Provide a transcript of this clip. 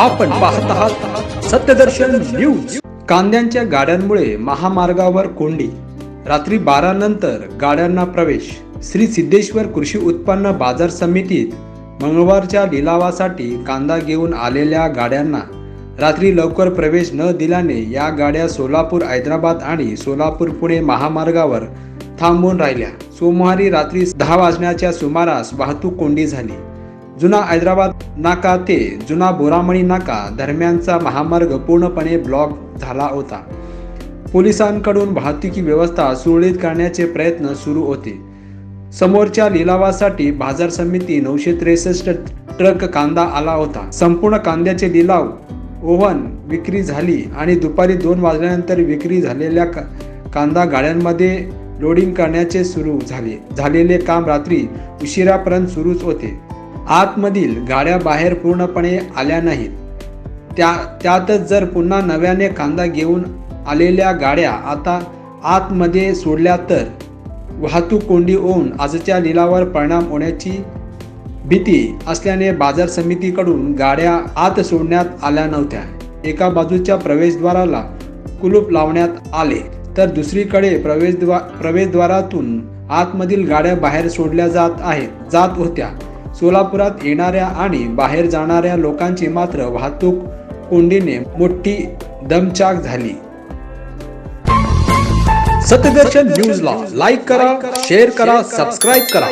आपण पाहत आहात सत्यदर्शन न्यूज. कांद्यांच्या गाड्यांमुळे महामार्गावर कोंडी. रात्री बारा नंतर गाड्यांना प्रवेश. श्री सिद्धेश्वर कृषी उत्पन्न बाजार समितीत मंगळवारच्या लिलावासाठी कांदा घेऊन आलेल्या गाड्यांना. रात्री लवकर प्रवेश न दिल्याने या गाड्या सोलापूर हैदराबाद आणि सोलापूर पुणे महामार्गावर थांबून राहिल्या. सोमवारी रात्री दहा वाजण्याच्या सुमारास वाहतूक कोंडी झाली. जुना हैदराबाद नाका ते जुना बोरामणी नाका दरम्यानचा महामार्ग पूर्णपणे ब्लॉक झाला होता. पोलिसांकडून वाहतुकी व्यवस्था सुरळीत करण्याचे प्रयत्न सुरू होते. समोरच्या लिलावासाठी बाजार समिती नऊशे त्रेसष्ट ट्रक कांदा आला होता. संपूर्ण कांद्याचे लिलाव ओव्हन विक्री झाली आणि दुपारी दोन वाजल्यानंतर विक्री झालेल्या का- कांदा गाड्यांमध्ये लोडिंग करण्याचे सुरू झाले. झालेले काम रात्री उशिरापर्यंत सुरूच होते. आतमधील गाड्या बाहेर पूर्णपणे आल्या नाहीत. त्या त्यातच जर पुन्हा नव्याने कांदा घेऊन आलेल्या गाड्या आता आतमध्ये सोडल्या तर वाहतूक कोंडी होऊन आजच्या लिलावर परिणाम होण्याची भीती असल्याने बाजार समितीकडून गाड्या आत सोडण्यात आल्या नव्हत्या. एका बाजूच्या प्रवेशद्वाराला कुलूप लावण्यात आले. तर दुसरीकडे प्रवेशद्वा प्रवेशद्वारातून आतमधील गाड्या बाहेर सोडल्या जात आहेत जात होत्या. सोलापुरात येणाऱ्या आणि बाहेर जाणाऱ्या लोकांची मात्र वाहतूक कोंडीने मोठी दमचाक झाली. सत्यदर्शन न्यूजला लाईक करा शेअर करा. सबस्क्राईब करा.